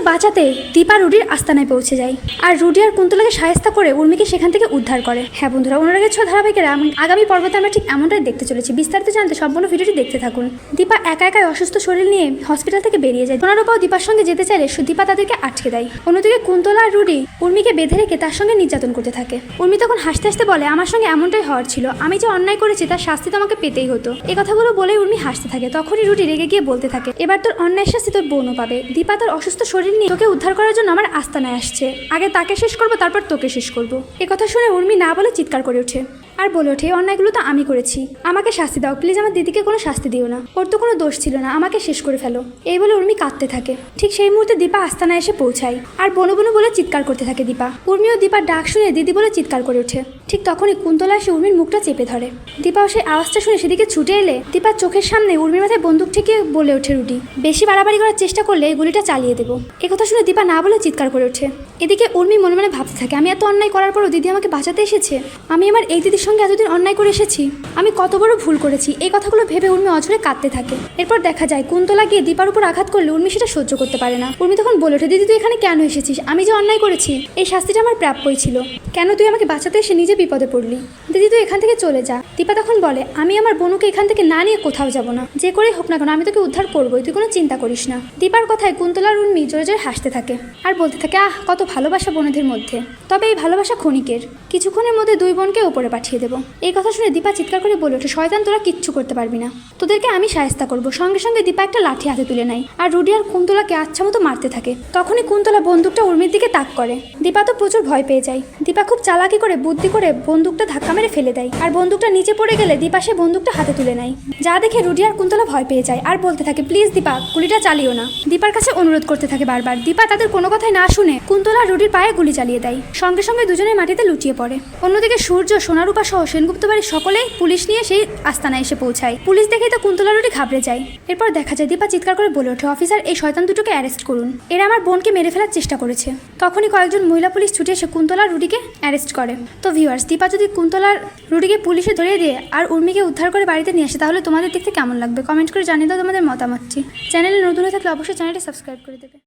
উর্মিকে বাঁচাতে দীপা রুডির আস্তানায় পৌঁছে যায়। আর রুডি আর কুন্তলাকে সায়স্তা করে উর্মিকে সেখান থেকে উদ্ধার করে। হ্যাঁ বন্ধুরা, অনুরাগের ছ ধারাবাহিকের আগামী পর্বতে আমরা ঠিক এমনটাই দেখতে চলেছি। বিস্তারিত জানতে সম্পূর্ণ ভিডিওটি দেখতে থাকুন। দীপা একা একাই অসুস্থ শরীর নিয়ে হসপিটাল থেকে বেরিয়ে যায়। সোনারূপাও দীপার সঙ্গে যেতে চাইলে দীপা তাদেরকে আটকে দেয়। অন্যদিকে কুন্তলা আর রুডি উর্মিকে বেঁধে রেখে তার সঙ্গে নির্যাতন করতে থাকে। উর্মি তখন হাসতে হাসতে বলে, আমার সঙ্গে এমনটাই হওয়ার ছিল। আমি যে অন্যায় করেছি তার শাস্তি তো আমাকে পেতেই হতো। এ কথাগুলো বলে উর্মি হাসতে থাকে। তখনই রুডি রেগে গিয়ে বলতে থাকে, এবার তোর অন্যায় শাস্তি তোর বোনও পাবে। দীপা তার অসুস্থ শরীর নিয়ে তোকে উদ্ধার করার জন্য আমার আস্তানায় আসছে। আগে তাকে শেষ করব, তারপর তোকে শেষ করব। কথা শুনে উর্মি না বলে চিৎকার করে ওঠে। আর বলে ওঠে, অন্যায়গুলো তো আমি করেছি। আমাকে শাস্তি দাও। প্লিজ আমার দিদিকে কোনো শাস্তি দিও না। ওর তো কোনো দোষ ছিল না। আমাকে শেষ করে ফেলো। এই বলে উর্মি কাঁদতে থাকে। ঠিক সেই মুহূর্তে দীপা আস্তানায় এসে পৌঁছায়। আর বনু বনু বলে চিৎকার করতে থাকে দীপা। উর্মি ও দীপার ডাক শুনে দিদি বলে চিৎকার করে ওঠে। ঠিক তখনই কুন্তলা এসে উর্মির মুখটা চেপে ধরে। দীপাও সেই আওয়াজটা শুনে সেদিকে ছুটে এলে দীপার চোখের সামনে উর্মির মাথায় বন্দুক ঠেকিয়ে বলে ওঠে রুটি। বেশি বাড়াবাড়ি করার চেষ্টা করলে এই গুলিটা চালিয়ে দেবো। এ কথা শুনে দীপা না বলে চিৎকার করে ওঠে। এদিকে উর্মি মনে মনে ভাবতে থাকে, আমি এত অন্যায় করার পরও দিদি আমাকে বাঁচাতে এসেছে? আমি আমার এই দিদির সঙ্গে এতদিন অন্যায় করে এসেছি, আমি কত বড় ভুল করেছি। এই কথাগুলো ভেবে উর্মি অঝরে কাঁদতে থাকে। এরপর দেখা যায়, কুন্তলা গিয়ে দীপার উপর আঘাত করলে উর্মি সেটা সহ্য করতে পারে না। উর্মি তখন বলে ওঠে, দিদি, তুই এখানে কেন এসেছিস? আমি যে অন্যায় করেছি, এই শাস্তিটা আমার প্রাপ্যই ছিল। কেন তুই আমাকে বাঁচাতে এসে নিজে বিপদে পড়লি? দিদি তুই এখান থেকে চলে যা। দীপা তখন বলে, আমি আমার বোনুকে এখান থেকে না নিয়ে কোথাও যাব না। যে করেই হোক না কেন, আমি তোকে উদ্ধার করবোই, তুই কোনো চিন্তা করিস না। দীপার কথায় কুন্তলার উর্মি জোরে জোরে হাসতে থাকে আর বলতে থাকে, আহ, কত ভালোবাসা বোনেদের মধ্যে। তবে এই ভালোবাসা ক্ষণিকের। কিছুক্ষণের মধ্যে দুই বোনকে উপরে পাঠিয়ে দেবো। এই কথা শুনে দীপা চিৎকার করে বলে ওঠে, শয়তান, তোরা কিচ্ছু করতে পারবি না। তোদেরকে আমি সায়স্তা করব। সঙ্গে সঙ্গে দীপা একটা লাঠি হাতে তুলে নেয় আর রুডি আর কুন্তলাকে আচ্ছা মতো মারতে থাকে। তখনই কুন্তলা বন্দুকটা উর্মির দিকে তাক করে। দীপা তো প্রচুর ভয় পেয়ে যায়। দীপা খুব চালাকি করে, বুদ্ধি করে বন্দুকটা ধাক্কা মেরে ফেলে দেয়। আর বন্দুকটা নিচে পড়ে গেলে দীপা সে বন্দুকটা হাতে তুলে নেয়। যা দেখে রুডি আর কুন্তলা ভয় পেয়ে যায় আর বলতে থাকে, প্লিজ দীপা, গুলিটা চালিও না। দীপার কাছে অনুরোধ করতে থাকে বারবার। দীপা তাদের কোনো কথাই না শুনে কুন্তলা রুডির পায়ে গুলি চালিয়ে দেয়। সঙ্গে সঙ্গে দুজনের মাটিতে লুটিয়ে পড়ে। অন্যদিকে সূর্য, সোনারূপা সহ সেনগুপ্ত বাড়ির সকলেই পুলিশ নিয়ে সেই আস্তানায় এসে পৌঁছায়। পুলিশ দেখেই তো কুন্তলা রুডি ঘাবড়ে যায়। এরপর দেখা যায় দীপা চিৎকার করে বলে ওঠে, অফিসার, এই শয়তান দুটোকে অ্যারেস্ট করুন। এরা আমার বোনকে মেরে ফেলার চেষ্টা করেছে। তখনই কয়েকজন মহিলা পুলিশ ছুটে এসে কুন্তলার রুটিকে অ্যারেস্ট করে। তো ভিউয়ার্স, দীপা যদি কুন্তলার রুটিকে পুলিশে ধরিয়ে দিয়ে আর উর্মিকে উদ্ধার করে বাড়িতে নিয়ে আসে, তাহলে তোমাদের দেখতে কেমন লাগবে? কমেন্ট করে জানিয়ে দাও তোমাদের মতামতটি। চ্যানেলে নতুন হয়ে থাকলে অবশ্যই চ্যানেলটি সাবস্ক্রাইব করে দেবে।